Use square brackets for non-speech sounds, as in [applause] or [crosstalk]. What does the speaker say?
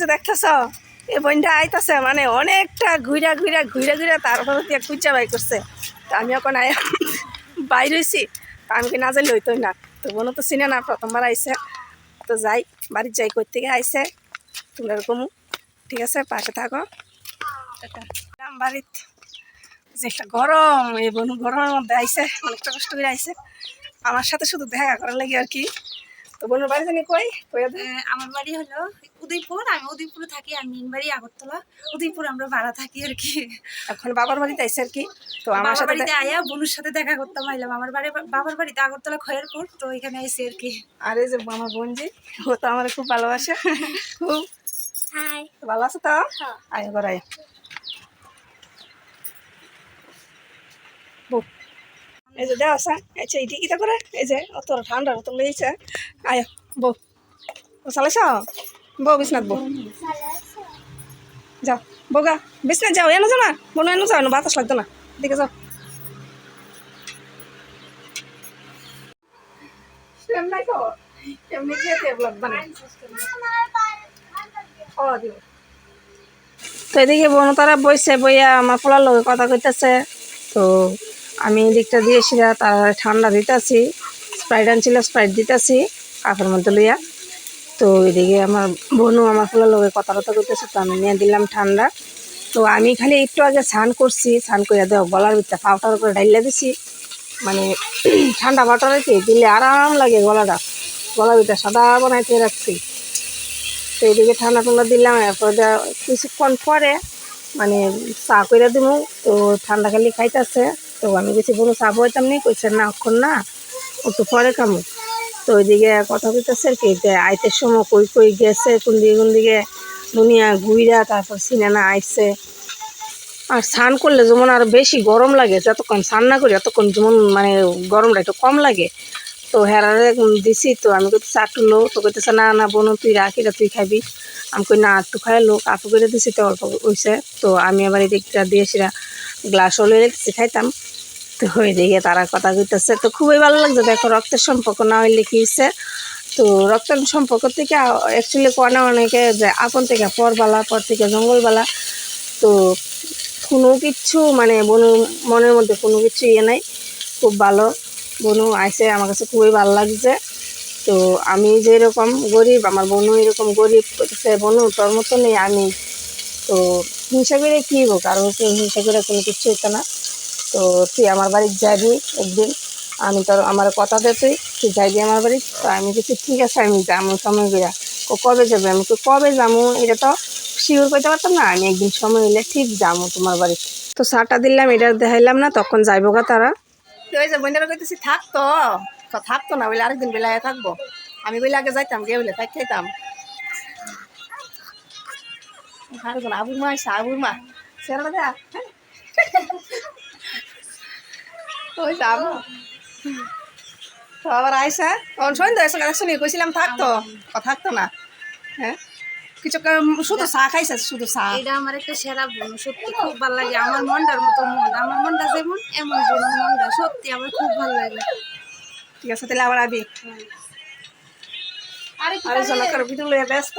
যে দেখতেছ? এই বইনটা আইতাছে মানে অনেকটা ঘুরা ঘুরা ঘুরে ঘুরে তারপর দিয়ে খুঁজা বাই করছে। তা আমি এখন আই বাইর হয়েছি তা আমি কি না যাইলে হইতোই না। তো বোনও তো চিনে না, প্রথমবার আইসে তো যাই, বাড়ির যাই কই থেকে আইসে তোমরা এরকম ঠিক আছে, পাশে থাকো। বাড়িত। যে একটা গরম, এই বনু গরমের মধ্যে আইসে অনেকটা কষ্ট করে আইসে আমার সাথে শুধু দেখা করার লাগে আর কি। তো বোনের বাড়ি জানি কই? আমার বাড়ি হলো উদয়পুর। আমি উদয়পুরে থাকি আর মেন বাড়ি আগরতলা। উদয়পুর আমরা ভাড়া থাকি আর কি। এখন বাবার বাড়িতে আইসে আর কি। তো আমার সাথে বাড়িতে আয়া বোনের সাথে দেখা করতাম আইলাম আমার বাড়ি বাবার বাড়িতে আগরতলা খয়েরপুর তো এখানে আইসি আর কি। আর এই যে আমার বোন যে ও তো আমার খুব ভালোবাসে। খুব। হাই। ভালো আছে তো? আয় এবার আয়। এই যে দেওয়া আছে আচ্ছা এটি কিটা করে, এই যে অত ঠান্ডা তো লেগেছে আয়, বউ। ও চালাইছ? বউ বিশ্বনাথ বউ। যাও। বগা বিশ্বনাথ যাও এনে যাও বোন এনে যাও বাতাস লাগতো না। যাও। তো এদিকে বোন তারা বইছে, বইয়া আমার পোলার লোক কথা কইতেছে। তো আমি এদিকটা দিয়েছি তার ঠান্ডা দিতেছি স্প্রাইট আনছিল স্প্রাইট দিতেছি, কাপের মধ্যে লইয়া। তো এদিকে আমার বোনও আমার পোলার লোকের কথা কথা কইতেছে তো আমি নিয়ে দিলাম ঠান্ডা। তো আমি খালি একটু আগে স্নান করছি, স্নান করে দেওয়া গলার ভিতরে পাউটার করে ডাইলে দিছি। মানে [clears throat] ঠান্ডা বাটারে কি দিলে আরাম লাগে গলাটা। গলার ভিতরে সাদা বানাইতে রাখছি। তো এদিকে ঠান্ডা ঠান্ডা দিলাম, এরপর কিছুক্ষণ পরে মানে চা করে দিব তো ঠান্ডা খালি খাইতেছে। তো আমি বেশি বড় চা বইতাম নি কইছে, না অক্ষণ না, একটু পরে কামু তো ওইদিকে কথা কইতেছে আর কি, যে আইতের সময় কই কই গেছে, কোন দিকে কোন দিকে দুনিয়া ঘুইরা তারপর সিনেমা আইসে আর স্নান করলে যেমন আর বেশি গরম লাগে, যতক্ষণ স্নান না করি ততক্ষণ যেমন মানে গরমটা একটু কম লাগে। তো হেরারে দিছি, তো আমি কইতে চা একটু লো। তো কইতেছে, না না, বোন, তুই রাখি রা, তুই খাবি। আমি কই, না, একটু খাই লো। কাপড় করে দিছি, তো অল্প হইছে। তো আমি আবার এদিকটা দিয়েছিলাম গ্লাস হলে খাইতাম। তো হয়ে দিকে তারা কথা কইতেছে। তো খুবই ভালো লাগছে দেখো, রক্তের সম্পর্ক না হইলে কি হয়েছে তো রক্তের সম্পর্ক থেকে অ্যাকচুয়ালি কোয়া অনেকে যে আপন থেকে পরবালা, পর থেকে জঙ্গলবালা, তো কোনো কিছু মানে বনু, মনের মধ্যে কোনো কিছু ইয়ে নাই। খুব ভালো। বনু আইসে আমার কাছে খুবই ভালো লাগছে। তো আমি যেরকম গরিব, আমার বোনও এরকম গরিব করতেছে বনু, তোর মতো নেই আমি। তো হিংসা করে কী হোক আর হিংসা করে কোনো কিছু হতো না। তো তুই আমার বাড়ি যাবি একদিন, আমি তোর, আমার কথা দে তুই তুই যাইবি আমার বাড়ি, তো আমি কিছু ঠিক আছে, আমি যাব, সময় করে। কবে যাবে? আমি তো কবে যাব? এটা তো শিওর করতে পারতাম না, আমি একদিন সময় হইলে ঠিক যাব তোমার বাড়ি। তো চাটা দিলাম, এটা দেখাইলাম না, তখন যাইবো গা তারা। এই যে বইনারা কইতেছি থাকতো তো থাকতো না বলে আরেকদিন বেলায় থাকব। আমি বলে আগে যাইতাম, গিয়ে বলে তাই খাইতাম। আবুর মা আবুর মা। সেরা দেয়া ওই তো আবু তো আবার আইসা তখন সন্ধ্যা এসে শুনি কইছিলাম থাকতো থাকতো না। হ্যাঁ? কিছু শুধু চা খাইছে শুধু চা। এটা আমার একটা সেরা বোন সত্যি খুব ভালো লাগে। আমার মনটার মতো মন আমার মনটা যেমন এমন বোনের মনটা সত্যি আমার খুব ভালো লাগে। ঠিক আছে তাহলে আবার আবি। আরে জনকার ভিডিও লইয়া ব্যস্ত।